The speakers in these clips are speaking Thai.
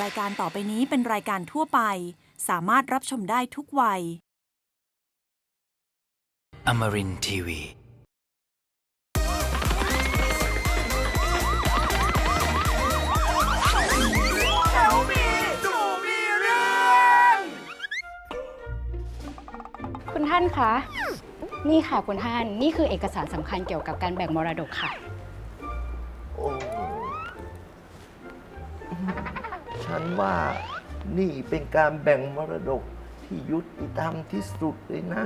รายการต่อไปนี้เป็นรายการทั่วไป สามารถรับชมได้ทุกวัย Amarin Tiwi. คุณท่านคะ นี่ค่ะคุณท่าน นี่คือเอกสารสำคัญเกี่ยวกับการแบ่งมรดกค่ะ ว่านี่เป็นการแบ่งมรดกที่ยุติธรรมที่สุดเลยนะ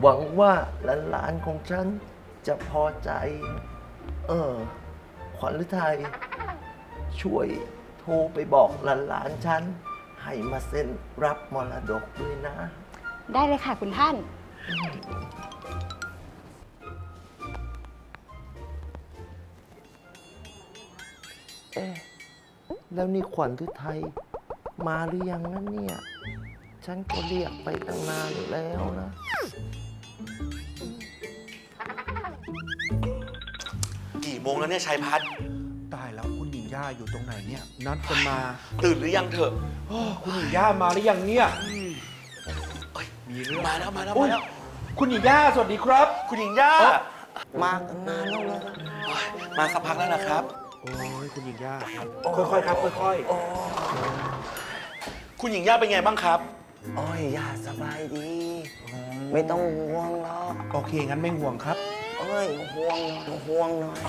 หวังว่าหลานๆของฉันจะพอใจ เออ ขวัญฤทัยช่วยโทรไปบอกหลานๆฉัน ให้มาเซ็นรับมรดกด้วยนะ ได้เลยค่ะคุณท่าน เอ๊ะ แล้วนี่ขวัญฤทัยมาหรือยังนั่นเนี่ย ฉันก็เรียกไปตั้งนานแล้วนะ กี่โมงแล้วเนี่ยชัยพัฒน์ตายแล้วคุณหญิงย่าอยู่ตรงไหนเนี่ย นัดกันมาตื่นหรือยังเถอะโอ้คุณหญิงย่ามาหรือยังเนี่ยเอ้ยมีเรื่องมาแล้วมาแล้วอุ๊มายแล้วคุณหญิงย่าสวัสดีครับ คุณหญิงย่า มากันนานแล้วเหรอโอ๊ยมาสักพักแล้วนะครับ โอ้ยคุณหญิงย่าค่อยๆครับค่อยคุณหญิงย่าเป็นไงบ้างครับ โอ้ยย่าสบายดี ไม่ต้องห่วงหรอกๆโอเค งั้นไม่ห่วงครับ เอ้ยห่วงหน่อยห่วงหน่อย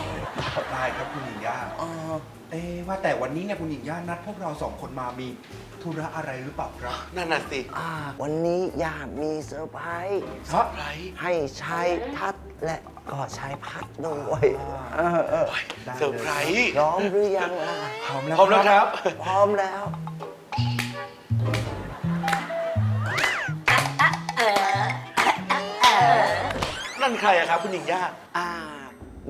ได้ครับคุณหญิงย่า เออเอ๊ะว่าแต่วันนี้เนี่ยคุณหญิงย่านัดพวกเราสองคนมามีธุระอะไรหรือเปล่าครับ นั่นน่ะสิอ่าวันนี้ย่ามีเซอร์ไพรส์ฮะไรให้ชายทัดและ ก็ชายพัดด้วยเออเออได้เซอร์ไพรส์พร้อมหรือยังล่ะพร้อมแล้วพร้อมแล้วครับ พร้อมแล้ว นั่นใครอะครับ คุณหญิงย่าอ่า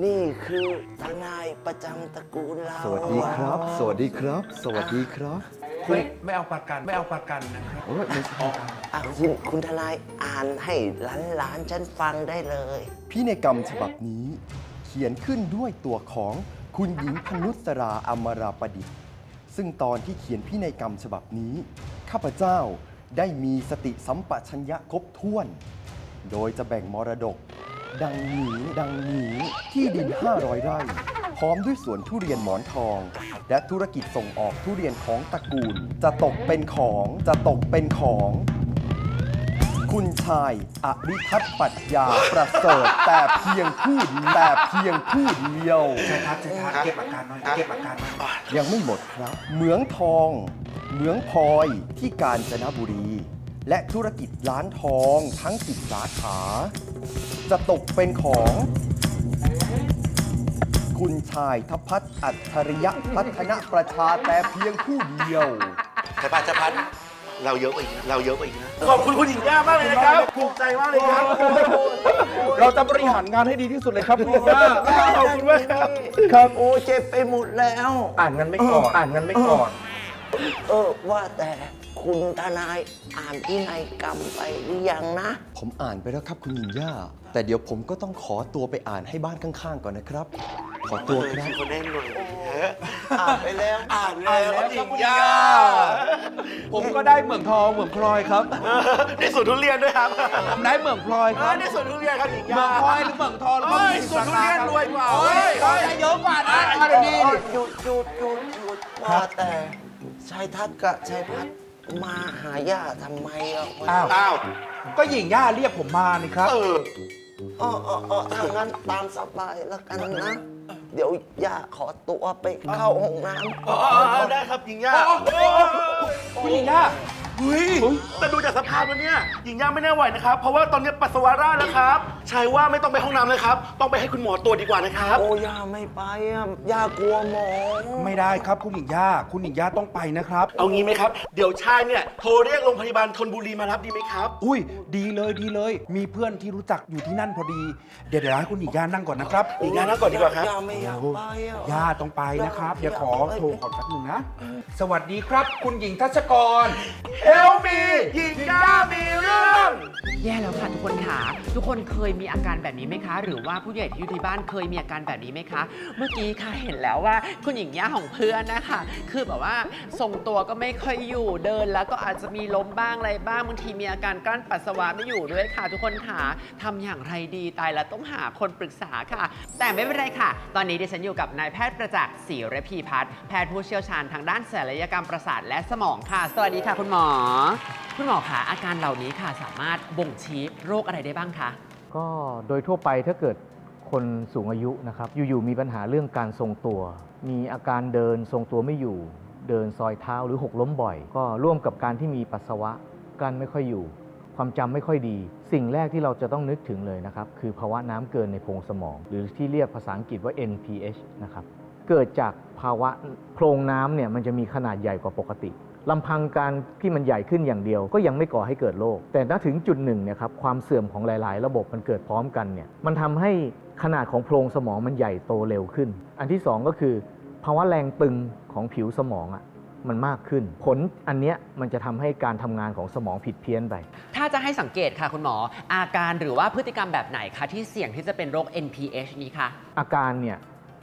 นี่คือทนายประจำตระกูลเราสวัสดีครับ สวัสดีครับ สวัสดีครับ ไม่ไม่เอาประกัน ไม่เอาประกันนะครับ โอ้ยไม่ใช่ครับ อะคุณคุณทนายอ่านให้หลานๆฉันฟังได้เลย พินัยกรรมฉบับนี้ เขียนขึ้นด้วยตัวของคุณหญิงพนุสราอมราประดิษฐ์ ซึ่งตอนที่เขียนพินัยกรรมฉบับนี้ ข้าพเจ้าได้มีสติสัมปชัญญะครบถ้วน โดยจะแบ่งมรดก ดังนี้ดังนี้ที่ดิน 500 ไร่ พร้อมด้วยสวนทุเรียนหมอนทอง และธุรกิจส่งออกทุเรียนของตระกูล จะตกเป็นของจะตกเป็นของ คุณชายอริทัศน์ปรัชญาประเสริฐแต่เพียงผู้เดียวแต่เพียงผู้เดียวใช่ครับใช่ครับเก็บอาการหน่อยเก็บอาการหน่อยยังไม่หมดครับเหมืองทอง เหมืองพลอยที่กาญจนบุรี และธุรกิจร้านทองทั้งสิบสาขา จะตกเป็นของ คุณชายทพัฒน์อัจฉริยะพัฒนประชาแต่เพียงผู้เดียวชัยพัฒน์ชัยพัฒน์ เราเยอะกว่าอีกนะเราเยอะกว่าอีกนะ ขอบคุณคุณหญิงย่ามากเลยนะครับภูมิใจมากเลยครับ เราจะบริหารงานให้ดีที่สุดเลยครับคุณหญิงย่าขอบคุณมากครับ ครับโอ้เจ็บไปหมดแล้ว อ่านกันไม่ก่อนอ่านกันไม่ก่อน เออว่าแต่คุณทนายอ่านพินัยกรรมไปหรือยังนะ ผมอ่านไปแล้วครับคุณหญิงย่า แต่เดี๋ยวผมก็ต้องขอตัวไปอ่านให้บ้านข้างๆ ก่อนนะครับ ขอตัวครับ คนแน่นหน่อยอ่านไปแล้วอ่านแล้วหญิงย่าผมก็ได้เหมืองทองเหมืองพลอยครับ ได้สวนทุเรียนด้วยครับผมได้เหมืองพลอยคเอรัอบได้สวนทุเรียนครับหญิงเหมืย่าองพลอยหรือเหมืองทองแล้วก็เอ้ยมีสวนทุเรียนรวยกว่าโอ้ยเอ้ยได้เยอะกว่านะอะเดี๋ยวนี้หยุดหยุดหยุดหยุดว่าแต่ชายทัศน์กับชายพัดมาหาย่าทำไมอะอ้าวอ้าวก็หญิงย่าเรียกผมมานี่ครับ เออเออเออเออถ้างั้นตามสบายแล้วกันนะ เดี๋ยวย่าขอตัวไปเข้าห้องน้ำอ๋อได้ครับหญิงย่า คุณหญิงย่า เฮ้ยแต่ดูจากสภาพแล้วเนี่ยหญิงย่าไม่แน่ไหวนะครับ เพราะว่าตอนนี้ปัสสาวะราดแล้วครับชายว่าไม่ต้องไปห้องน้ำเลยครับ ต้องไปให้คุณหมอตรวจดีกว่านะครับ โอ้ย่าไม่ไปอะย่ากลัวหมอ ไม่ได้ครับคุณหญิงย่าคุณหญิงย่าต้องไปนะครับ เอางี้ไหมครับ เดี๋ยวชายเนี่ยโทรเรียกโรงพยาบาลธนบุรีมารับดีไหมครับ อุ้ย ดีเลยดีเลย มีเพื่อนที่รู้จักอยู่ที่นั่นพอดี เดี๋ยวเดี๋ยวให้คุณหญิงย่านั่งก่อนนะครับหญิงย่านั่งก่อนดีกว่าครับย่าไม่อยากไปอะย่าต้องไปนะครับ เดี๋ยวขอโทรขอแป๊บหนึงนะ สวัสดีครับ คุณหญิงทัชกรเอลมีหญิงก้ามี แย่แล้วค่ะทุกคนค่ะ ทุกคนเคยมีอาการแบบนี้ไหมคะ หรือว่าผู้ใหญ่ที่อยู่ที่บ้านเคยมีอาการแบบนี้ไหมคะ เมื่อกี้ค่ะเห็นแล้วว่าคุณหญิงย่าของเพื่อนนะคะ คือแบบว่าทรงตัวก็ไม่ค่อยอยู่เดิน แล้วก็อาจจะมีล้มบ้างอะไรบ้างบางทีมีอาการกลั้นปัสสาวะไม่อยู่ด้วยค่ะ ทุกคนค่ะทำอย่างไรดีตายแล้วต้องหาคนปรึกษาค่ะ แต่ไม่เป็นไรค่ะ ตอนนี้ดิฉันอยู่กับนายแพทย์ประจักษ์ศรีระพีพัฒน์แพทย์ผู้เชี่ยวชาญทางด้านศัลยกรรมประสาทและสมองค่ะ สวัสดีค่ะคุณหมอ คุณหมอคะอาการเหล่านี้ค่ะสามารถบ่งชี้โรคอะไรได้บ้างคะ ก็โดยทั่วไปถ้าเกิดคนสูงอายุนะครับ อยู่ๆมีปัญหาเรื่องการทรงตัว มีอาการเดินทรงตัวไม่อยู่ เดินซอยเท้าหรือหกล้มบ่อย ก็ร่วมกับการที่มีปัสสาวะกั้นไม่ค่อยอยู่ ความจำไม่ค่อยดี สิ่งแรกที่เราจะต้องนึกถึงเลยนะครับ คือภาวะน้ำเกินในโพรงสมอง หรือที่เรียกภาษาอังกฤษว่า NPH นะครับ เกิดจากภาวะโพรงน้ำเนี่ยมันจะมีขนาดใหญ่กว่าปกติ ลำพังการที่มันใหญ่ขึ้นอย่างเดียว ก็ยังไม่ก่อให้เกิดโรคแต่ณถึงจุดหนึ่งเนี่ยครับความเสื่อมของหลาย ๆ ระบบมันเกิดพร้อมกันเนี่ยมันทำให้ขนาดของโพรงสมองมันใหญ่โตเร็วขึ้น อันที่สองก็คือ ภาวะแรงตึงของผิวสมองอะมันมากขึ้น ผลอันเนี้ยมันจะทำให้การทำงานของสมองผิดเพี้ยนไป ถ้าจะให้สังเกตค่ะคุณหมอ อาการหรือว่าพฤติกรรมแบบไหนคะที่เสี่ยงที่จะเป็นโรค NPH นี้คะอาการเนี่ย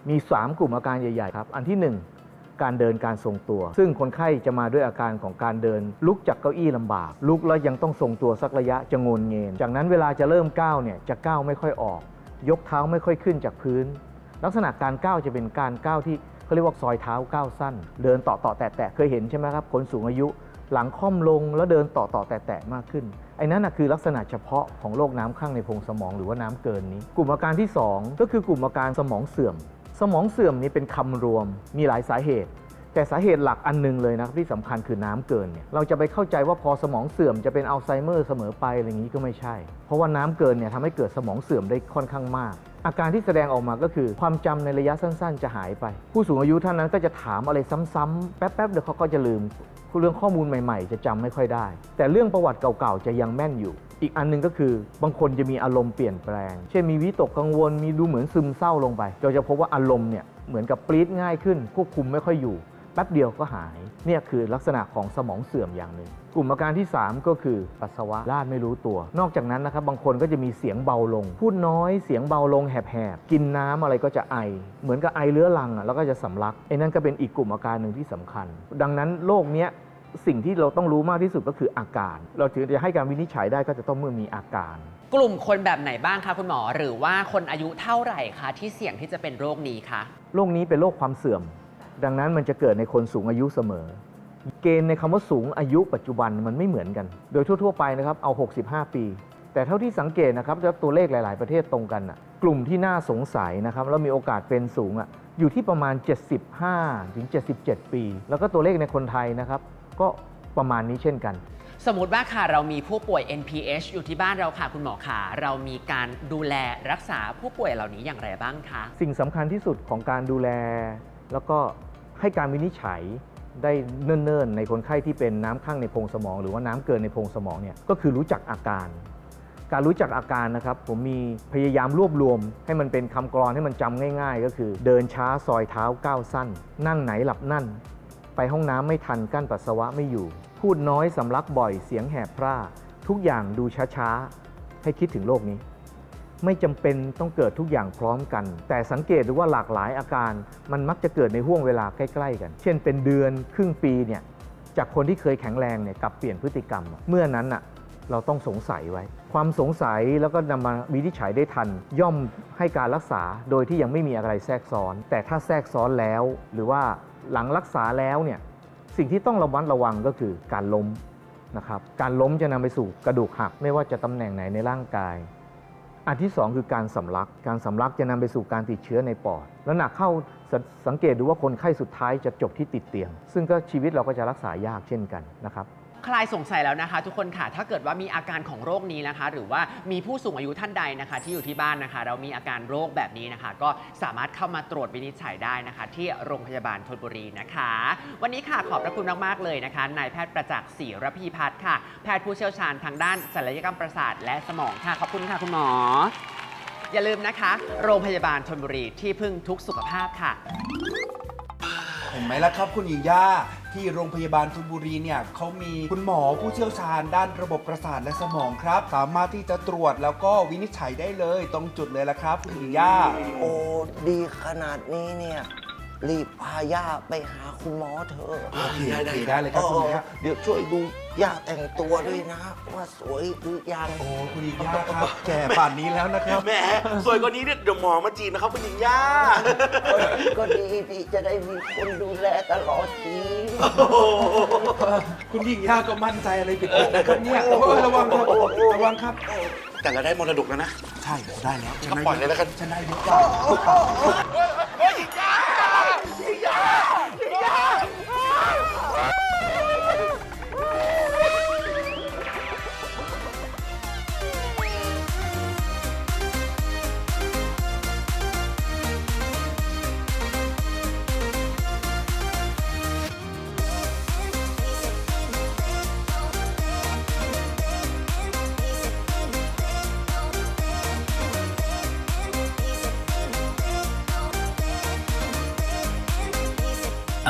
มี 3 กลุ่มอาการใหญ่ ๆ ครับ อันที่ 1 การเดินการทรงตัว ซึ่งคนไข้จะมาด้วยอาการของการเดิน ลุกจากเก้าอี้ลำบาก ลุกแล้วยังต้องทรงตัวสักระยะจะงนเงนจากนั้นเวลาจะเริ่มก้าวเนี่ยจะก้าวไม่ค่อยออก ยกเท้าไม่ค่อยขึ้นจากพื้น ลักษณะการก้าวจะเป็นการก้าวที่เขาเรียกว่าซอยเท้าก้าวสั้น เดินต่อต่อแตะแตะเคยเห็นใช่ไหมครับคนสูงอายุ หลังค่อมลงแล้วเดินต่อต่อแตะแตะมากขึ้นไอ้นั่นนะคือลักษณะเฉพาะของโรคน้ำข้างในโพรงสมองหรือว่าน้ำเกินนี้ กลุ่มอาการที่ 2 ก็คือกลุ่มอาการสมองเสื่อม สมองเสื่อมนี้เป็นคำรวมมีหลายสาเหตุ แต่สาเหตุหลักอันหนึงเลยนะครับที่สำคัญคือน้ำเกินเนี่ยเราจะไปเข้าใจว่าพอสมองเสื่อมจะเป็นอัลไซเมอร์เสมอไปอะไรอย่างนี้ก็ไม่ใช่ เพราะว่าน้ำเกินเนี่ยทำให้เกิดสมองเสื่อมได้ค่อนข้างมาก อาการที่แสดงออกมาก็คือ ความจำในระยะสั้น ๆ จะหายไป ผู้สูงอายุท่านนั้นก็จะถามอะไรซ้ำๆแป๊บๆเดี๋ยวเขาก็จะลืมเรื่องข้อมูลใหม่ ๆ จะจำไม่ค่อยได้ แต่เรื่องประวัติเก่าๆจะยังแม่นอยู่ อีกอันหนึงก็คือบางคนจะมีอารมณ์เปลี่ยนแปลง เช่นมีวิตกกังวล มีดูเหมือนซึมเศร้าลงไปเราจะพบว่าอารมณ์เนี่ยเหมือนกับปรี๊ดง่ายขึ้น ควบคุมไม่ค่อยอยู่แป๊บเดียวก็หาย เนี่ยคือลักษณะของสมองเสื่อมอย่างหนึ่ง กลุ่มอาการที่ 3 ก็คือปัสสาวะลาดไม่รู้ตัว นอกจากนั้นนะครับบางคนก็จะมีเสียงเบาลง พูดน้อยเสียงเบาลงแหบๆ กินน้ำอะไรก็จะไอ เหมือนกับไอเรื้อรังอะแล้วก็จะสำลักไอ้นั่นก็เป็นอีกกลุ่มอาการหนึ่งที่สำคัญ ดังนั้นโรคเนี้ย สิ่งที่เราต้องรู้มากที่สุดก็คืออาการ เราถึงจะให้การวินิจฉัยได้ก็จะต้องเมื่อมีอาการ กลุ่มคนแบบไหนบ้างคะคุณหมอ หรือว่าคนอายุเท่าไหร่คะที่เสี่ยงที่จะเป็นโรคนี้คะโรคนี้เป็นโรคความเสื่อม ดังนั้นมันจะเกิดในคนสูงอายุเสมอ เกณฑ์ในคำว่าสูงอายุปัจจุบันมันไม่เหมือนกัน โดยทั่ว ๆ ไปนะครับเอา 65 ปี แต่เท่าที่สังเกตนะครับแล้วตัวเลขหลาย ๆ ประเทศตรงกันน่ะกลุ่มที่น่าสงสัยนะครับแล้วมีโอกาสเป็นสูงอะอยู่ที่ประมาณ 75ถึง77 ปี แล้วก็ตัวเลขในคนไทยนะครับ ก็ประมาณนี้เช่นกัน สมมติว่าค่ะเรามีผู้ป่วย NPH อยู่ที่บ้านเราค่ะคุณหมอค่ะเรามีการดูแลรักษาผู้ป่วยเหล่านี้อย่างไรบ้างคะสิ่งสำคัญที่สุดของการดูแล แล้วก็ให้การวินิจฉัยได้เนิ่นๆ ในคนไข้ที่เป็นน้ำข้างในโพรงสมอง หรือว่าน้ำเกินในโพรงสมองเนี่ยก็คือรู้จักอาการ การรู้จักอาการนะครับผมมีพยายามรวบรวม ให้มันเป็นคำกรอนให้มันจำง่าย ๆ ก็คือ เดินช้าซอยเท้าก้าวสั้น นั่งไหนหลับนั่น ไปห้องน้ำไม่ทันกั้นปัสสาวะไม่อยู่ พูดน้อยสำลักบ่อยเสียงแหบพร่า ทุกอย่างดูช้าๆ ให้คิดถึงโลกนี้ ไม่จำเป็นต้องเกิดทุกอย่างพร้อมกัน แต่สังเกตดูว่าหลากหลายอาการ มันมักจะเกิดในห่วงเวลาใกล้ๆกัน เช่นเป็นเดือนครึ่งปีเนี่ยจากคนที่เคยแข็งแรงเนี่ยกลับเปลี่ยนพฤติกรรม เมื่อนั้นน่ะเราต้องสงสัยไว้ ความสงสัยแล้วก็นำมาวินิจฉัยได้ทัน ย่อมให้การรักษาโดยที่ยังไม่มีอะไรแทรกซ้อน แต่ถ้าแทรกซ้อนแล้วหรือว่า หลังรักษาแล้วเนี่ยสิ่งที่ต้องระมัดระวังก็คือการล้มนะครับการล้มจะนำไปสู่กระดูกหักไม่ว่าจะตำแหน่งไหนในร่างกาย อันที่ 2 คือการสำลัก การสำลักจะนำไปสู่การติดเชื้อในปอด แล้วหนักเข้าสสังเกตดูว่าคนไข้สุดท้ายจะจบที่ติดเตียง ซึ่งก็ชีวิตเราก็จะรักษายากเช่นกันนะครับ คลายสงสัยแล้วนะคะ ทุกคนค่ะถ้าเกิดว่ามีอาการของโรคนี้นะคะ หรือว่ามีผู้สูงอายุท่านใดนะคะ ที่อยู่ที่บ้านนะคะ เรามีอาการโรคแบบนี้นะคะ ก็สามารถเข้ามาตรวจวินิจฉัยได้นะคะ ที่โรงพยาบาลธนบุรีนะคะ วันนี้ค่ะขอบพระคุณมากๆเลยนะคะนายแพทย์ประจักษ์ศรีระพีพัฒน์ค่ะ แพทย์ผู้เชี่ยวชาญทางด้านศัลยกรรมประสาทและสมองค่ะขอบคุณค่ะคุณหมอ อย่าลืมนะคะ โรงพยาบาลธนบุรีที่พึ่งทุกสุขภาพค่ะโหห็นไหมล่ะครับคุณหญิงย่า ที่โรงพยาบาลทุนบุรีเนี่ยเขามีคุณหมอผู้เชี่ยวชาญด้านระบบประสาทและสมองครับ สามารถที่จะตรวจแล้วก็วินิจฉัยได้เลยตรงจุดเลยละครับคุณหญิงย่า โอ้ ดีขนาดนี้เนี่ย รีบพาย่าไปหาคุณหมอเถอะโอเคโอเคได้เลยครับคุณหญิงย่าเดี๋ยวช่วยดูย่าแต่งตัวด้วยนะ ว่าสวยหรือยังโอ้คุณหญิงย่าครับแก่ป่านนี้แล้วนะครับแหมสวยกว่านี้เนี่ยเดี๋ยวหมอมาจีบนะครับคุณหญิงย่าก็ดีดีจะได้มีคนดูแลตลอดชีวิตคุณหญิงย่าก็มั่นใจอะไรผิดๆนะครับเนี่ยโอ้ยระวังครับระวังครับ แต่เราได้มรดกแล้วนะ ใช่ได้แล้วก็ปล่อยเลยแล้วกันฉันได้เยอะกว่า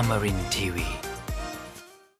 Amarin Tiwi.